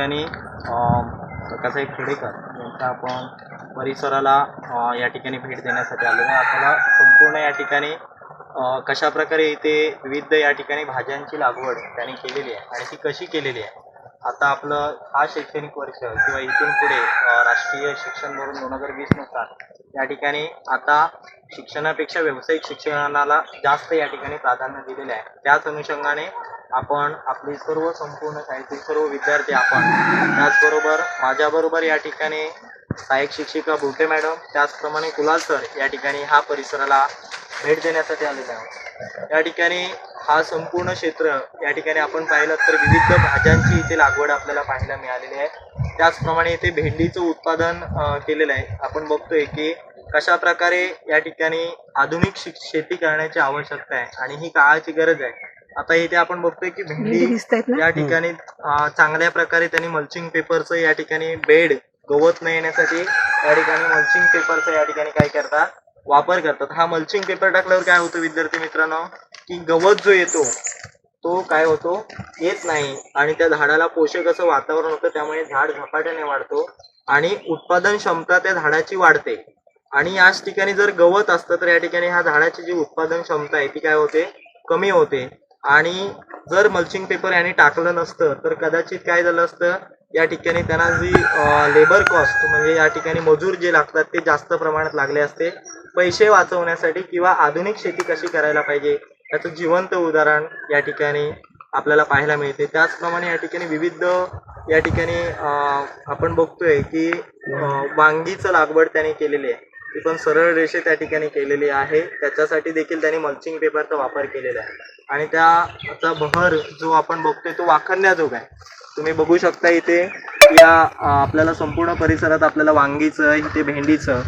ठिकाणी कसाई खेडेकर यांचा आपण परिसराला या ठिकाणी भेट देण्यासाठी आलेलो आहे. आपल्याला संपूर्ण या ठिकाणी कशाप्रकारे कशा प्रकारे इथे विविध या ठिकाणी भाज्यांची लागवड त्यांनी केलेली आहे आणि ती कशी केलेली आहे. आता आपलं हा शैक्षणिक वर्ष किंवा इथून पुढे राष्ट्रीय शिक्षण धोरण दोन हजार वीसनुसार या ठिकाणी आता शिक्षणापेक्षा व्यावसायिक शिक्षणाला जास्त या ठिकाणी प्राधान्य दिलेलं आहे. त्याच अनुषंगाने आपण आपली सर्व संपूर्ण शाळेतील सर्व विद्यार्थी आपण त्याचबरोबर माझ्याबरोबर या ठिकाणी सहाय्यक शिक्षिका भुटे मॅडम त्याचप्रमाणे कुलाल सर या ठिकाणी हा परिसराला भेट देण्यासाठी आलेले आहोत. या ठिकाणी हा संपूर्ण क्षेत्र या ठिकाणी आपण पाहिलं तर विविध भाज्यांची इथे लागवड आपल्याला पाहायला मिळालेली आहे. त्याचप्रमाणे इथे भेंडीचं उत्पादन केलेलं आहे. आपण बघतोय की कशा प्रकारे या ठिकाणी आधुनिक शेती करण्याची आवश्यकता आहे आणि ही काळाची गरज आहे. आता इथे आपण बघतोय की भेंडी दिसतायत ना? या ठिकाणी अं, चांगल्या प्रकारे त्यांनी मल्चिंग पेपरचं या ठिकाणी बेड गवत न येण्यासाठी या ठिकाणी मल्चिंग पेपरचा या ठिकाणी काय करतात? वापर करतात. हा मल्चिंग पेपर टाकल्यावर काय होतं विद्यार्थी मित्रांनो? की गवत जो येतो तो काय होतो? येत नाही. आणि त्या झाडाला पोषक असं वातावरण होतं त्यामुळे झाड झपाट्याने वाढतो आणि उत्पादन क्षमता त्या झाडाची वाढते. आणि याच ठिकाणी जर गवत असतं तर या ठिकाणी ह्या झाडाची जी उत्पादन क्षमता आहे ती काय होते? कमी होते. आणि जर मल्चिंग पेपर यांनी टाकलं नसतं तर कदाचित काय झालं असतं या ठिकाणी त्यांना जी लेबर कॉस्ट म्हणजे या ठिकाणी मजूर जे लागतात ते जास्त प्रमाणात लागले असते. पैसे वाचवण्यासाठी किंवा आधुनिक शेती कशी करायला पाहिजे याचं जिवंत उदाहरण या ठिकाणी आपल्याला पाहायला मिळते. त्याचप्रमाणे या ठिकाणी विविध या ठिकाणी आपण बघतोय की वांगीचं लागवड त्यांनी केलेली आहे. ती पण सरळ रेषे त्या ठिकाणी केलेली आहे. त्याच्यासाठी देखील त्यांनी मल्चिंग पेपरचा वापर केलेला आहे. आणि त्याचा बहर जो आपण बघतोय तो वाखण्याजोग आहे. तुम्ही बघू शकता इथे या आपल्याला संपूर्ण परिसरात आपल्याला वांगीचं इथे भेंडीचं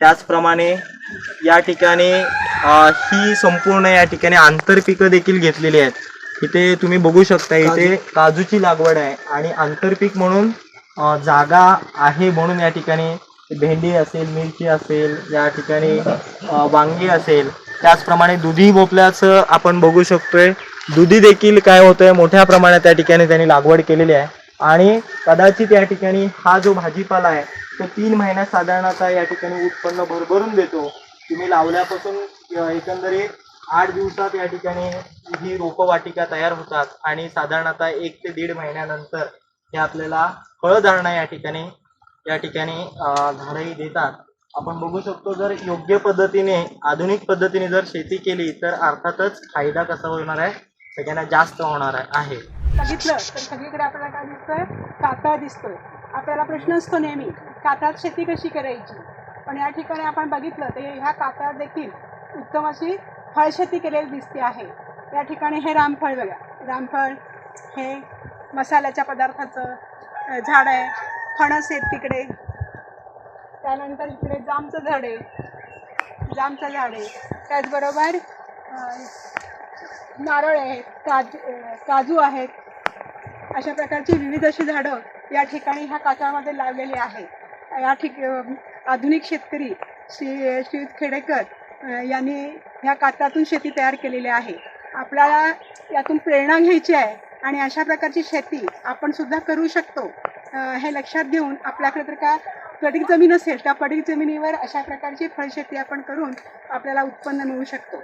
त्याचप्रमाणे या ठिकाणी ही संपूर्ण या ठिकाणी आंतरपिकं देखील घेतलेली आहेत. इथे तुम्ही बघू शकता इथे काजूची लागवड आहे. आणि आंतरपीक म्हणून जागा आहे म्हणून या ठिकाणी भेंडी असेल मिरची असेल या ठिकाणी वांगी असेल त्याचप्रमाणे दुधी भोपळ्याचं आपण बघू शकतोय. दुधी देखील काय होतंय? मोठ्या प्रमाणात त्या ठिकाणी त्यांनी लागवड केलेली आहे. आणि कदाचित या ठिकाणी हा जो भाजीपाला आहे तो तीन महिन्यात साधारणतः या ठिकाणी उत्पन्न भरभरून देतो. तुम्ही लावल्यापासून एकंदरीत आठ दिवसात या ठिकाणी ही रोपवाटिका तयार होतात. आणि साधारणतः एक ते दीड महिन्यानंतर हे आपल्याला फळधारणा या ठिकाणी या ठिकाणी अ, झाडंही देतात. आपण बघू शकतो जर योग्य पद्धतीने आधुनिक पद्धतीने जर शेती केली तर अर्थातच फायदा कसा होणार आहे? सगळ्यांना जास्त होणार आहे. बघितलं तर सगळीकडे आपल्याला काय दिसतोय? कातळ दिसतोय. आपल्याला प्रश्न असतो नेहमी कातळात शेती कशी करायची? पण या ठिकाणी आपण बघितलं तर ह्या कातळात देखील उत्तम अशी फळशेती केलेली दिसते आहे. या ठिकाणी हे रामफळ बघा. रामफळ हे मसाल्याच्या पदार्थाचं झाड आहे. फणस आहेत तिकडे. त्यानंतर इकडे जामचं झाड आहे. जामचं झाड आहे. त्याचबरोबर नारळ आहेत काज काजू आहेत. अशा प्रकारची विविध अशी झाडं या ठिकाणी ह्या काचामध्ये लावलेली आहे या ठिक आधुनिक शेतकरी श्री श्री खेडेकर यांनी ह्या काचातून शेती तयार केलेली आहे. आपल्याला यातून प्रेरणा घ्यायची आहे आणि अशा प्रकारची शेती आपण सुद्धा करू शकतो. हे लक्षात घेऊन आपल्याकडे तर का पडीक जमीन असेल त्या पडीक जमिनीवर अशा प्रकारची फळशेती आपण करून आपल्याला उत्पन्न मिळू शकतो.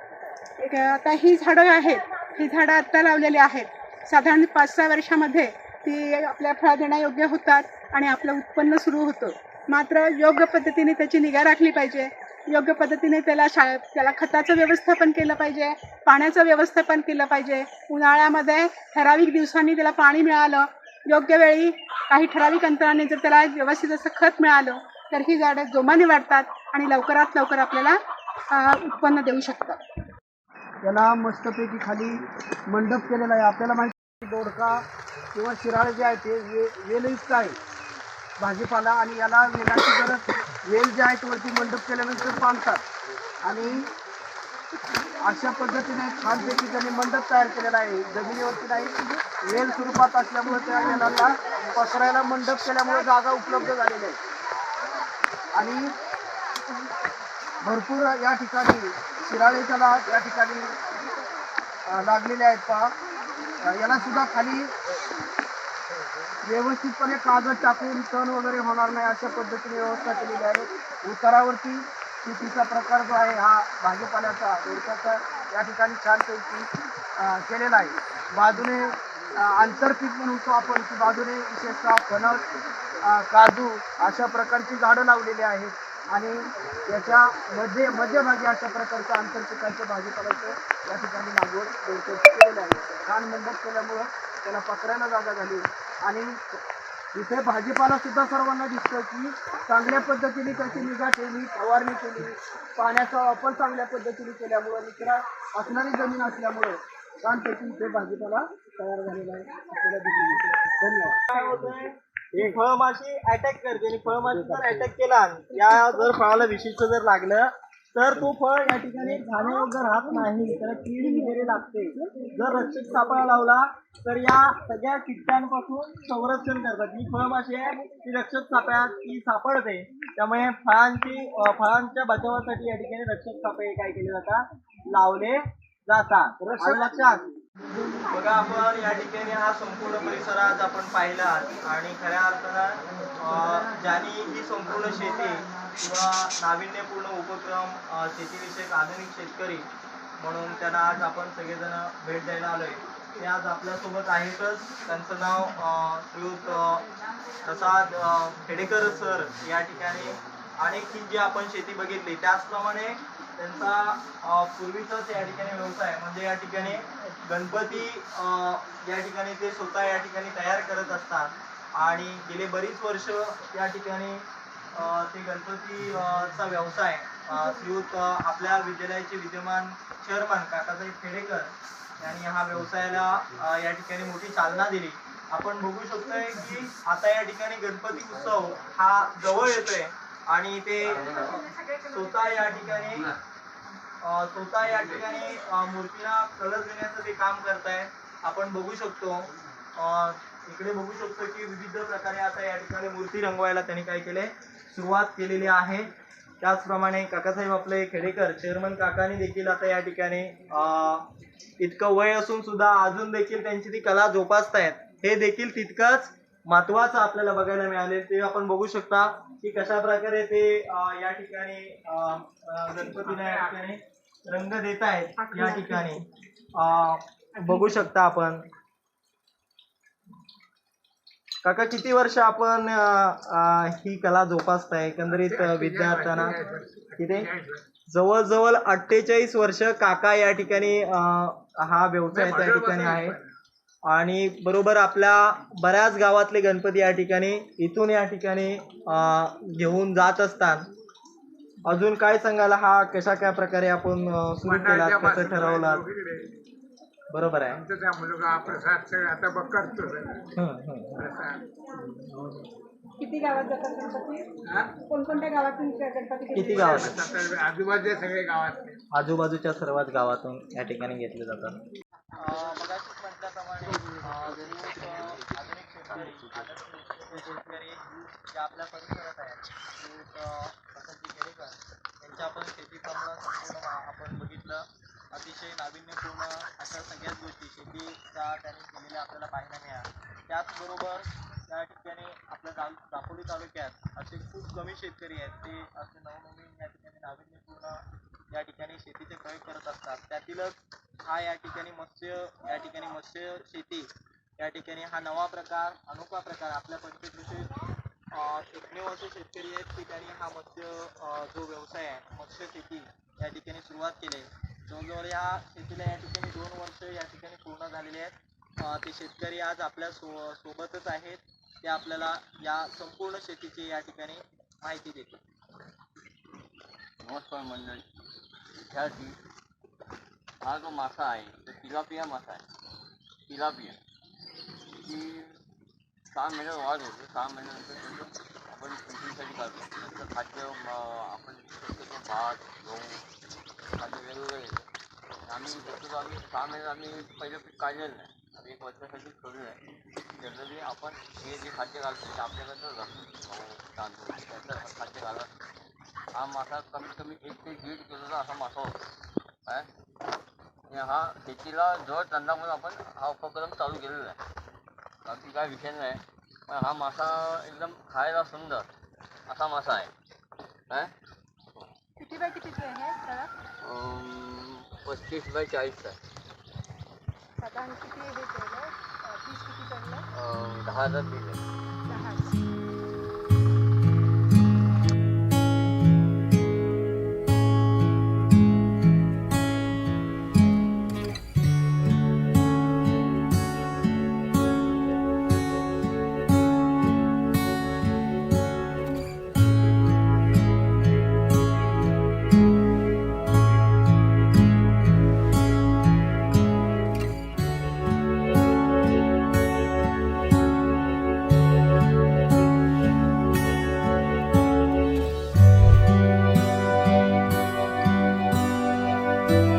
एक आता ही झाडं आहेत ही झाडं आत्ता लावलेली आहेत. साधारण पाच सहा वर्षामध्ये ती आपल्या फळ देण्यायोग्य होतात आणि आपलं उत्पन्न सुरू होतं. मात्र योग्य पद्धतीने त्याची निगा राखली पाहिजे. योग्य पद्धतीने त्याला शा त्याला खताचं व्यवस्थापन केलं पाहिजे पाण्याचं व्यवस्थापन केलं पाहिजे. उन्हाळ्यामध्ये ठराविक दिवसांनी त्याला पाणी मिळालं योग्य वेळी काही ठराविक अंतराने जर त्याला व्यवस्थित असं खत मिळालं तर ही झाडं जोमाने वाढतात आणि लवकरात लवकर आपल्याला उत्पन्न देऊ शकतात. याला मस्तपैकी खाली मंडप केलेला आहे. आपल्याला माहिती दोडका किंवा शिराळे जे आहे ते वे वेलयुक्त आहे. भाजीपाला आणि याला वेलाची गरज वेल जे आहेत वरती मंडप केल्यानंतर बांधतात. आणि अशा पद्धतीने छानपैकी त्यांनी मंडप तयार केलेला आहे जमिनीवरती नाही वेल स्वरूपात असल्यामुळे त्या वेलाला पसरायला मंडप केल्यामुळे जागा उपलब्ध झालेली आहे. आणि भरपूर या ठिकाणी शिराळे त्याला या ठिकाणी लागलेले आहेत पहा. याला सुद्धा खाली व्यवस्थितपणे कागद टाकून तण वगैरे होणार नाही अशा पद्धतीने व्यवस्था केलेली आहे. उतारावरती शेतीचा प्रकार जो आहे हा भाजीपाल्याचा दोडक्याचा या ठिकाणी छानपैकी केलेला आहे. बाजूने आंतरपीक म्हणतो आपण की बाजूने विशेषतः फणस काजू अशा प्रकारची झाडं लावलेली आहेत. आणि याच्या मध्ये मध्यभागी अशा प्रकारचं आंतरपिकांचं भाजीपाल्याचं या ठिकाणी लागवड केलेलं आहे. छान मंडप केल्यामुळं त्याला पकडायला जागा झाली. आणि इथे भाजीपाला सुद्धा सर्वांना दिसतं की चांगल्या पद्धतीने त्याची निगा ठेवली फवारणी केली. पाण्याचा वापर चांगल्या पद्धतीने केल्यामुळं निचरा असणारी जमीन असल्यामुळं छानपैकी इथे भाजीपाला तयार झालेला आहे. आपल्याला दिसून येतो. धन्यवाद. काय ही फळमाशी अटॅक करते आणि फळमाशी जर अटॅक केला या जर फळाला विशिष्ट जर लागलं तर तो फळ या ठिकाणी खाण्यायोग्य राहत नाही. त्याला कीड वगैरे लागते. जर रक्षक सापळा लावला तर या सगळ्या कीटकांपासून संरक्षण करतात. ही फळमाशी आहे ती रक्षक सापळ्यात ती सापडते. त्यामुळे फळांची अं, फळांच्या बचावासाठी या ठिकाणी रक्षक सापळे काय केले जातात? लावले. जातात. लक्षात. बघा आपण या ठिकाणी हा संपूर्ण परिसर आज आपण पाहिला. आणि खऱ्या अर्थानं अं, ज्यांनी ही संपूर्ण शेती किंवा नाविन्यपूर्ण उपक्रम शेतीविषयक आधुनिक शेतकरी म्हणून त्यांना आज आपण सगळेजण भेट द्यायला आलोय. ते आज आपल्यासोबत आहेतच. त्यांचं नाव अं, श्रीयुत प्रसाद खेडेकर सर या ठिकाणी. अनेक ही जी आपण शेती बघितली त्याचप्रमाणे त्यांचा पूर्वीचाच या ठिकाणी व्यवसाय म्हणजे या ठिकाणी गणपती या ठिकाणी ते स्वतः या ठिकाणी तयार करत असतात. आणि गेले बरीच वर्ष या ठिकाणी ते गणपती चा व्यवसाय श्रीयुत आपल्या विद्यालयाचे विद्यमान चेअरमन काकासाहेब खेडेकर यांनी हा व्यवसायाला या ठिकाणी मोठी चालना दिली. आपण बघू शकतोय की आता या ठिकाणी गणपती उत्सव हा जवळ येतोय आणि ते स्वतः या ठिकाणी स्वतः या ठिकाणी मूर्तीला कलर देण्याचं ते काम करताय आपण बघू शकतो. इकडे बघू शकतो की विविध प्रकारे आता या ठिकाणी मूर्ती रंगवायला त्यांनी काय केले सुरुवात केलेली आहे. त्याचप्रमाणे काकासाहेब आपले खेडेकर चेअरमन काकांनी देखील आता या ठिकाणी इतकं वय असून सुद्धा अजून देखील त्यांची ती कला जोपासतायत. हे देखील तितकंच महत्वाचं आपल्याला बघायला मिळाले. ते आपण बघू शकता की कशा प्रकारे ते या ठिकाणी गणपतीला या ठिकाणी रंग देत आहेत या ठिकाणी. बघू शकता आपण. काका किती वर्ष आपण ही कला जोपासताय? एकंदरीत विद्यार्थ्यांना किती? जवळजवळ अठ्ठेचाळीस वर्ष काका या ठिकाणी हा व्यवसाय त्या ठिकाणी आहे. आणि बरोबर आपल्या बऱ्याच गावातले गणपती या ठिकाणी इथून या ठिकाणी घेऊन जात असतात. अजून काय सांगाल? हा कशा काय प्रकारे आपण सुरू केला कसं ठरवलं बरोबर आहे. किती गावात जातात गणपती? हा? कोणकोणत्या गावातून गणपती किती गावात? आजूबाजूच्या सगळे गावातले. आजूबाजूच्या सर्वच गावातून या ठिकाणी घेतले जातात मगाशीच म्हटल्याप्रमाणे अं, खूप, अं, आधुनिक शेतकरी जे आपल्या परिसरात आहेत खूप, खेडेकर यांच्या आपण शेतीप्रमाणे संपूर्ण आपण बघितलं अतिशय नाविन्यपूर्ण अशा सगळ्याच गोष्टी शेतीच्या त्यांनी केलेल्या आपल्याला पाहायला मिळाल्या त्याचबरोबर त्या ठिकाणी आपल्या दा दापोली तालुक्यात असे खूप कमी शेतकरी आहेत ते असे नवनवीन या ठिकाणी नाविन्यपूर्ण या ठिकाणी शेतीचे प्रयोग करत असतात त्यातीलच हा या ठिकाणी मत्स्य या ठिकाणी मत्स्य शेती या ठिकाणी हा नवा प्रकार अनोखा प्रकार आपल्या पंचकृषी एकमेव असे शेतकरी आहेत की त्यांनी हा मत्स्य जो व्यवसाय आहे मत्स्य शेती या ठिकाणी सुरुवात केली. आहे जवळजवळ या शेतीला या ठिकाणी दोन वर्ष या ठिकाणी पूर्ण झालेले आहेत. ते शेतकरी आज आपल्या सो सोबतच आहेत. ते आपल्याला या संपूर्ण शेतीची या ठिकाणी माहिती देते नमस्कार मंडळी. विद्यार्थी हा जो मासा आहे तो तिलापिया मासा आहे. तिलापिया. की सहा महिन्यात वाढ होते. सहा महिन्यानंतर त्याचं आपण पिंपरीसाठी काढतो नंतर खाद्य आपण शक्यतो भात गहू खाद्य वेगवेगळे आम्ही शक्यतो आम्ही सहा महिन्यात आम्ही पहिलं पीक काढलेलं नाही. आम्ही एक वर्षासाठी करू आहे. जनरली आपण हे जे खाद्य घालतो ते आपल्याकडनं जातो गहू तांदूळ त्याचं खाद्य घालत हा मासा कमीत कमी एक ते दीड किलोचा असा मासा होतो. काय आणि हा शेतीला जवळ धंदा म्हणून आपण हा उपक्रम चालू केलेला आहे. बाकी काय विषय नाही. पण हा मासा एकदम खायला सुंदर. असा मासा आहे. काय किती बाय कितीचे आहे तळा अं, पस्तीस बाय चाळीस आहे. साधारण किती हे केलं अं, पीस किती पडलं अं, दहा हजार पीस आहे धन्यवाद